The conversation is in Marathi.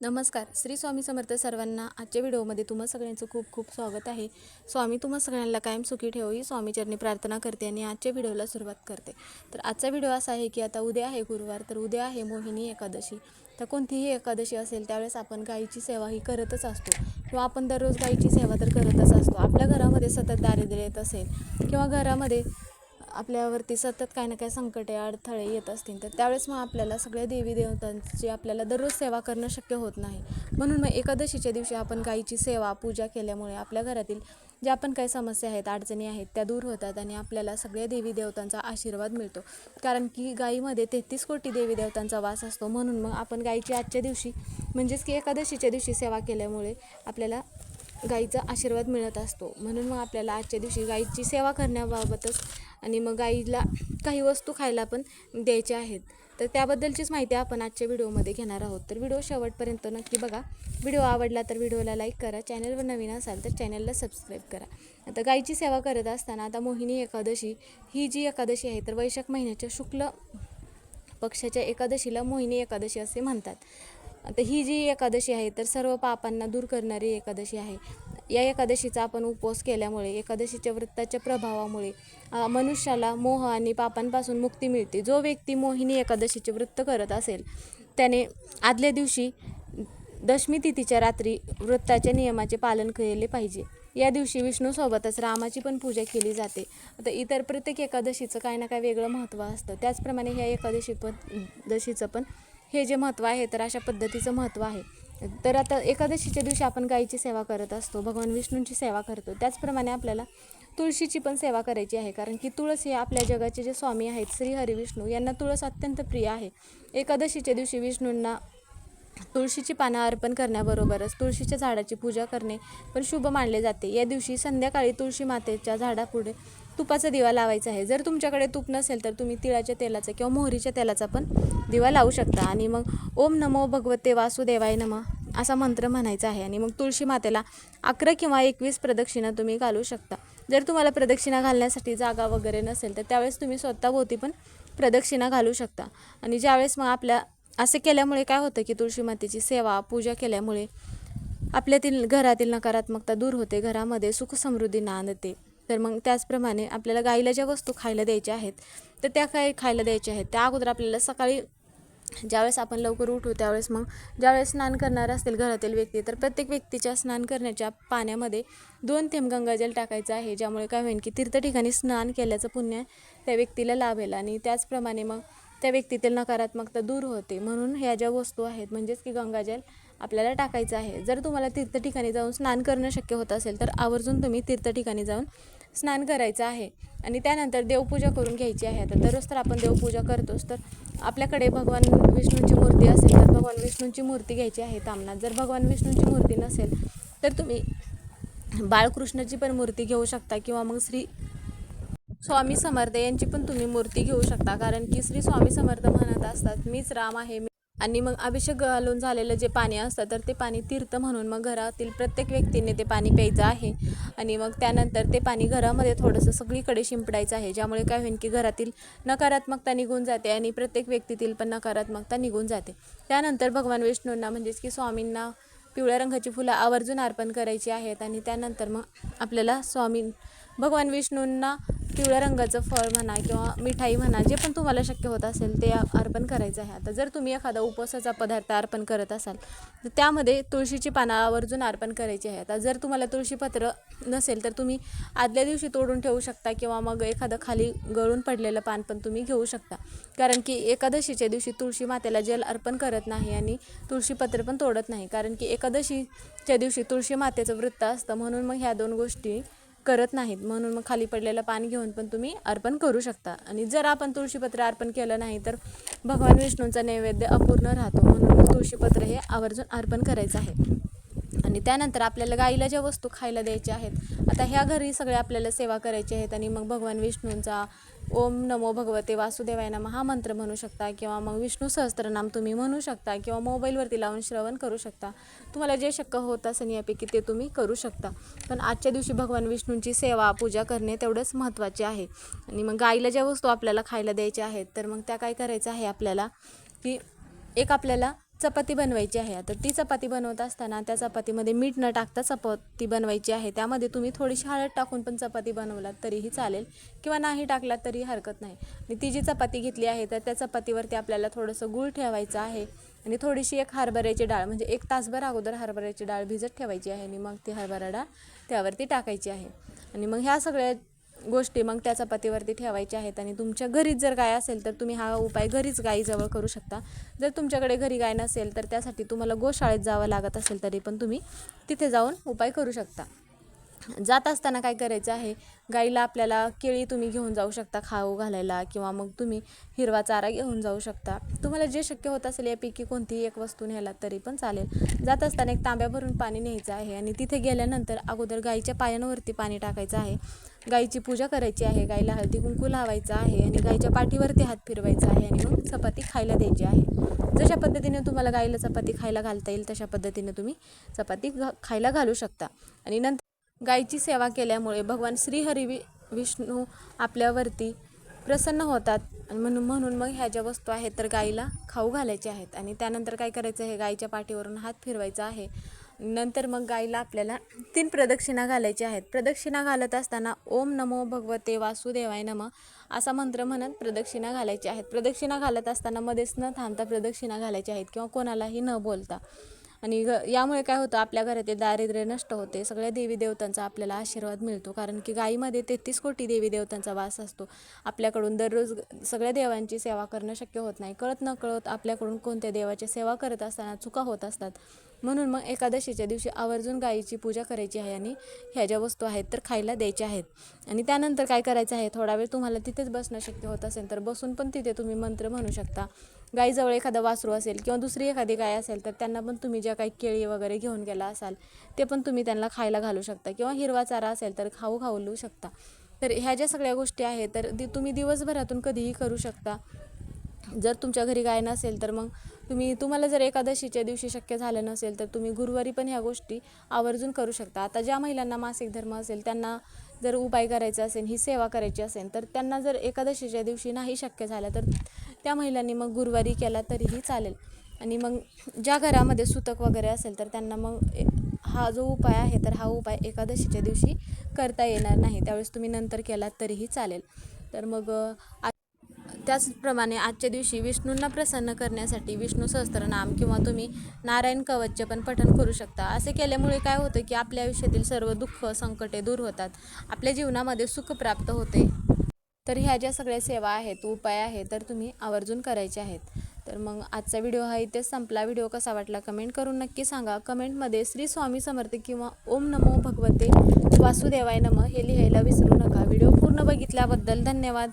नमस्कार. श्री स्वामी समर्थ सर्वांना आजच्या व्हिडिओमध्ये तुम्हा सगळ्यांचं खूप खूप स्वागत आहे. स्वामी तुम्हा सगळ्यांना कायम सुखी ठेवू ही स्वामीचरणी प्रार्थना करते आणि आजच्या व्हिडिओला सुरुवात करते. तर आजचा व्हिडिओ असा आहे की आता उद्या आहे गुरुवार तर उद्या आहे मोहिनी एकादशी. तर कोणतीही एकादशी असेल त्यावेळेस आपण गायीची सेवा ही करतच असतो. किंवा आपण दररोज गायीची सेवा तर करतच असतो. आपल्या घरामध्ये सतत दारिद्र्य येत असेल किंवा घरामध्ये आपल्यावरती सतत काही ना काही संकटे अडथळे येत असतील तर त्यावेळेस मग आपल्याला सगळ्या देवी देवतांची आपल्याला दररोज सेवा करणं शक्य होत नाही. म्हणून मग एकादशीच्या दिवशी आपण गाईची सेवा पूजा केल्यामुळे आपल्या घरातील ज्या पण काही समस्या आहेत अडचणी आहेत त्या दूर होतात आणि आपल्याला सगळ्या देवी देवतांचा आशीर्वाद मिळतो. कारण की गाईमध्ये तेहतीस कोटी देवी देवतांचा वास असतो. म्हणून मग आपण गाईची आजच्या दिवशी म्हणजेच की एकादशीच्या दिवशी सेवा केल्यामुळे आपल्याला गाईचा आशीर्वाद मिळत असतो. म्हणून मग आपल्याला आजच्या दिवशी गाईची सेवा करण्याबाबतच आणि मग गाईला काही वस्तू खायला पण द्यायच्या आहेत. तर त्याबद्दलचीच माहिती आपण आजच्या व्हिडिओमध्ये घेणार आहोत. तर व्हिडिओ शेवटपर्यंत नक्की बघा. व्हिडिओ आवडला तर व्हिडिओला लाईक करा. चॅनलवर नवीन असाल तर चॅनलला सबस्क्राईब करा. आता गाईची सेवा करत असताना आता मोहिनी एकादशी ही जी एकादशी आहे तर वैशाख महिन्याच्या शुक्ल पक्षाच्या एकादशीला मोहिनी एकादशी असे म्हणतात. आता ही जी एकादशी आहे तर सर्व पापांना दूर करणारी एकादशी आहे. या एकादशीचा आपण उपवास केल्यामुळे एकादशीच्या व्रताच्या प्रभावामुळे मनुष्याला मोह आणि पापांपासून मुक्ती मिळते. जो व्यक्ती मोहिनी एकादशीचे व्रत करत असेल त्याने आदल्या दिवशी दशमी तिथीच्या रात्री व्रताच्या नियमाचे पालन केले पाहिजे. या दिवशी विष्णूसोबतच रामाची पण पूजा केली जाते. आता इतर प्रत्येक एकादशीचं काही ना काय वेगळं महत्त्व असतं. त्याचप्रमाणे ह्या एकादशी पण दशीचं पण हे जे महत्त्व आहे तर अशा पद्धतीचं महत्त्व आहे. तर आता एकादशीच्या दिवशी आपण गायीची सेवा करत असतो भगवान विष्णूंची सेवा करतो. त्याचप्रमाणे आपल्याला तुळशीची पण सेवा करायची आहे कारण की तुळस हे आपल्या जगाचे जे स्वामी आहेत श्री हरी विष्णू यांना तुळस अत्यंत प्रिय आहे. एकादशीच्या दिवशी विष्णूंना तुळशीची पानं अर्पण करण्याबरोबरच तुळशीच्या झाडाची पूजा करणे पण शुभ मानले जाते. या दिवशी संध्याकाळी तुळशी मातेच्या झाडापुढे तुपाचा दिवा लावायचा आहे. जर तुमच्याकडे तूप नसेल तर तुम्ही तिळाच्या तेलाचा किंवा मोहरीच्या तेलाचा पण दिवा लावू शकता. आणि मग ओम नमो भगवते वासुदेवाय नमः असा मंत्र म्हणायचा आहे. आणि मग तुळशी मातेला अकरा किंवा एकवीस प्रदक्षिणा तुम्ही घालू शकता. जर तुम्हाला प्रदक्षिणा घालण्यासाठी जागा वगैरे नसेल तर त्यावेळेस तुम्ही स्वतःभोवती पण प्रदक्षिणा घालू शकता. आणि ज्यावेळेस मग आपल्या असे केल्यामुळे काय होतं की तुळशी मातेची सेवा पूजा केल्यामुळे आपल्यातील घरातील नकारात्मकता दूर होते. घरामध्ये सुख समृद्धी नांदते. तर मग त्याचप्रमाणे आपल्याला गाईला ज्या वस्तू खायला द्यायच्या आहेत तर त्या काही खायला द्यायच्या आहेत? त्या अगोदर आपल्याला सकाळी ज्यावेळेस आपण लवकर उठू त्यावेळेस मग ज्यावेळेस स्नान करणार असतील घरातील व्यक्ती तर प्रत्येक व्यक्तीच्या स्नान करण्याच्या पाण्यामध्ये दोन थेंब गंगाजल टाकायचं आहे ज्यामुळे काय होईल की तीर्थ ठिकाणी स्नान केल्याचं पुण्य त्या व्यक्तीला लाभेल आणि त्याचप्रमाणे मग त्या व्यक्तीतील नकारात्मकता दूर होते. म्हणून ह्या ज्या वस्तू आहेत म्हणजेच की गंगाजल आपल्याला टाकायचं आहे. जर तुम्हाला तीर्थ ठिकाणी जाऊन स्नान करणं शक्य होत असेल तर आवर्जून तुम्ही तीर्थ ठिकाणी जाऊन स्नान करायचं आहे. आणि त्यानंतर देवपूजा करून घ्यायची आहे. आता दररोज तर आपण देवपूजा करतोच. तर आपल्याकडे भगवान विष्णूंची मूर्ती असेल तर भगवान विष्णूंची मूर्ती घ्यायची आहे तामनात. जर भगवान विष्णूंची मूर्ती नसेल तर तुम्ही बाळकृष्णाची पण मूर्ती घेऊ शकता किंवा मग श्री स्वामी समर्थ यांची पण तुम्ही मूर्ती घेऊ शकता. कारण की श्री स्वामी समर्थ म्हणत असतात मीच राम आहे मी आणि मग अभिषेक घालून झालेलं जे पाणी असतं तर ते पाणी तीर्थ म्हणून मग घरातील प्रत्येक व्यक्तीने ते पाणी प्यायचं आहे. आणि मग त्यानंतर ते पाणी घरामध्ये थोडंसं सगळीकडे शिंपडायचं आहे ज्यामुळे काय होईल की घरातील नकारात्मकता निघून जाते आणि प्रत्येक व्यक्तीतील पण नकारात्मकता निघून जाते. त्यानंतर भगवान विष्णूंना म्हणजेच की स्वामींना पिवळ्या रंगाची फुलं आवर्जून अर्पण करायची आहेत आणि त्यानंतर मग आपल्याला स्वामी भगवान विष्णूंना पिवळ्या रंगाचं फळ म्हणा किंवा मिठाई म्हणा जे पण तुम्हाला शक्य होत असेल ते अर्पण करायचं आहे. आता जर तुम्ही एखादा उपवासाचा पदार्थ अर्पण करत असाल तर त्यामध्ये तुळशीची पानं आवर्जून अर्पण करायची आहे. आता जर तुम्हाला तुळशीपत्र नसेल तर तुम्ही आदल्या दिवशी तोडून ठेवू शकता किंवा मग एखादं खाली गळून पडलेलं पान पण तुम्ही घेऊ शकता. कारण की एकादशीच्या दिवशी तुळशी मातेला जल अर्पण करत नाही आणि तुळशीपत्र पण तोडत नाही. कारण की एकादशीच्या दिवशी तुळशी मातेचं वृत्त असतं म्हणून मग ह्या दोन गोष्टी करत नाहीत. म्हणून मग खाली पडलेलं पान घेऊन पण तुम्ही अर्पण करू शकता. आणि जर आपण तुळशीपत्र अर्पण केलं नाही तर भगवान विष्णूंचा नैवेद्य अपूर्ण राहतो. म्हणून तुळशीपत्र हे आवर्जून अर्पण करायचं आहे. आणि त्यानंतर आपल्याला गाईला ज्या वस्तू खायला द्यायच्या आहेत आता ह्या घरी सगळ्या आपल्याला सेवा करायची आहेत आणि मग भगवान विष्णूंचा ओम नमो भगवते वासुदेवाय नमः हा मंत्र म्हणू शकता किंवा मग विष्णू सहस्त्रनाम तुम्ही म्हणू शकता किंवा मोबाईलवरती लावून श्रवण करू शकता. तुम्हाला जे शक्य होत असेल यापैकी ते तुम्ही करू शकता. पण आजच्या दिवशी भगवान विष्णूंची सेवा पूजा करणे तेवढंच महत्त्वाचे आहे. आणि मग गाईला ज्या वस्तू आपल्याला खायला द्यायच्या आहेत तर मग त्या काय करायचं आहे आपल्याला की एक आपल्याला चपाती बनवायची आहे. आता ती चपाती बनवत असताना त्या चपातीमध्ये मीठ न टाकता चपाती बनवायची आहे. त्यामध्ये तुम्ही थोडीशी हळद टाकून पण चपाती बनवलात तरीही चालेल किंवा नाही टाकलात तरी हरकत नाही. आणि ती जी चपाती घेतली आहे तर त्या चपातीवरती आपल्याला थोडंसं गूळ ठेवायचं आहे आणि थोडीशी एक हरभऱ्याची डाळ म्हणजे एक तासभर अगोदर हरभऱ्याची डाळ भिजत ठेवायची आहे आणि मग ती हरभरा डाळ त्यावरती टाकायची आहे. आणि मग ह्या सगळ्या गोष्टी मग त्या चपातीवरती ठेवायच्या आहेत आणि तुमच्या घरीच जर गाय असेल तर तुम्ही हा उपाय घरीच गाईजवळ करू शकता. जर तुमच्याकडे घरी गाय नसेल तर त्यासाठी तुम्हाला गोशाळेत जावं लागत असेल तरी पण तुम्ही तिथे जाऊन उपाय करू शकता. जात असताना काय करायचं आहे गाईला आपल्याला केळी तुम्ही घेऊन जाऊ शकता खाऊ घालायला किंवा मग तुम्ही हिरवा चारा घेऊन जाऊ शकता. तुम्हाला जे शक्य होत असेल यापैकी कोणतीही एक वस्तू न्यायला तरी पण चालेल. जात असताना एक तांब्या भरून पाणी न्यायचं आहे आणि तिथे गेल्यानंतर अगोदर गाईच्या पायांवरती पाणी टाकायचं आहे. गाईची पूजा करायची आहे. गाईला हळदी कुंकू लावायचा आहे आणि गाईच्या पाठीवरती हात फिरवायचा आहे आणि मग चपाती खायला द्यायची आहे. जशा पद्धतीने तुम्हाला गाईला चपाती खायला घालता येईल तशा पद्धतीने तुम्ही चपाती घा खायला घालू शकता. आणि नंतर गाईची सेवा केल्यामुळे भगवान श्रीहरी वि विष्णू आपल्यावरती प्रसन्न होतात. आणि म्हणून म्हणून मग ह्या ज्या वस्तू आहेत तर गाईला खाऊ घालायच्या आहेत. आणि त्यानंतर काय करायचं आहे? गाईच्या पाठीवरून हात फिरवायचा आहे. नंतर मग गाईला आपल्याला तीन प्रदक्षिणा घालायच्या आहेत. प्रदक्षिणा घालत असताना ओम नमो भगवते वासुदेवाय नम असा मंत्र म्हणत प्रदक्षिणा घालायच्या आहेत. प्रदक्षिणा घालत असताना मध्येच न थांबता प्रदक्षिणा घालायच्या आहेत किंवा कोणालाही न बोलता. आणि ग यामुळे काय होतं आपल्या घरातील दारिद्र्य नष्ट होते. सगळ्या देवी देवतांचा आपल्याला आशीर्वाद मिळतो. कारण की गायीमध्ये तेहतीस कोटी देवी देवतांचा वास असतो. आपल्याकडून दररोज सगळ्या देवांची सेवा करणं शक्य होत नाही. कळत न कळत आपल्याकडून कोणत्या देवाची सेवा करत असताना चुका होत असतात. म्हणून मग एकादशीच्या दिवशी आवर्जून गायीची पूजा करायची आहे आणि ह्या ज्या वस्तू आहेत तर खायला द्यायच्या आहेत. आणि त्यानंतर काय करायचं आहे? थोडा वेळ तुम्हाला तिथेच बसणं शक्य होत असेल तर बसून पण तिथे तुम्ही मंत्र म्हणू शकता. गाईजवळ एखादा वासरू असेल किंवा दुसरी एखादी गाय असेल तर त्यांना पण तुम्ही ज्या काही केळी वगैरे घेऊन गेला असाल ते पण तुम्ही त्यांना खायला घालू शकता किंवा हिरवा चारा असेल तर खाऊ खाऊ शकता. तर ह्या ज्या सगळ्या गोष्टी आहेत तर दि तुम्ही दिवसभरातून कधीही करू शकता. जर तुमच्या घरी गाय नसेल तर मग तुम्ही तुम्हाला जर एकादशीच्या दिवशी शक्य झालं नसेल तर तुम्ही गुरुवारी पण ह्या गोष्टी आवर्जून करू शकता. आता ज्या महिलांना मासिक धर्म असेल त्यांना जर उपाय करायचा असेल ही सेवा करायची असेल तर त्यांना जर एकादशीच्या दिवशी नाही शक्य झालं तर त्या महिलांनी मग गुरुवारी केला तरीही चालेल. आणि मग ज्या घरामध्ये सुतक वगैरे असेल तर त्यांना मग हा जो उपाय आहे तर हा उपाय एकादशीच्या दिवशी करता येणार नाही. त्यावेळेस तुम्ही नंतर केलात तरीही चालेल. तर मग त्याचप्रमाणे आजच्या दिवशी विष्णूंना प्रसन्न करण्यासाठी विष्णू सहस्त्रनाम किंवा तुम्ही नारायण कवचचे पण पठण करू शकता. असे केल्यामुळे काय होतं की आपल्या आयुष्यातील सर्व दुःख संकटे दूर होतात. आपल्या जीवनामध्ये सुख प्राप्त होते. तर ह्या ज्या सगळ्या सेवा आहेत उपाय आहेत तर तुम्ही आवर्जून करायचे आहेत. तर मग आजचा व्हिडिओ हा इथेच संपला. व्हिडिओ कसा वाटला कमेंट करून नक्की सांगा. कमेंटमध्ये श्री स्वामी समर्थ किंवा ओम नमो भगवते वासुदेवाय नम हे लिहायला विसरू नका. व्हिडिओ पूर्ण बघितल्याबद्दल धन्यवाद.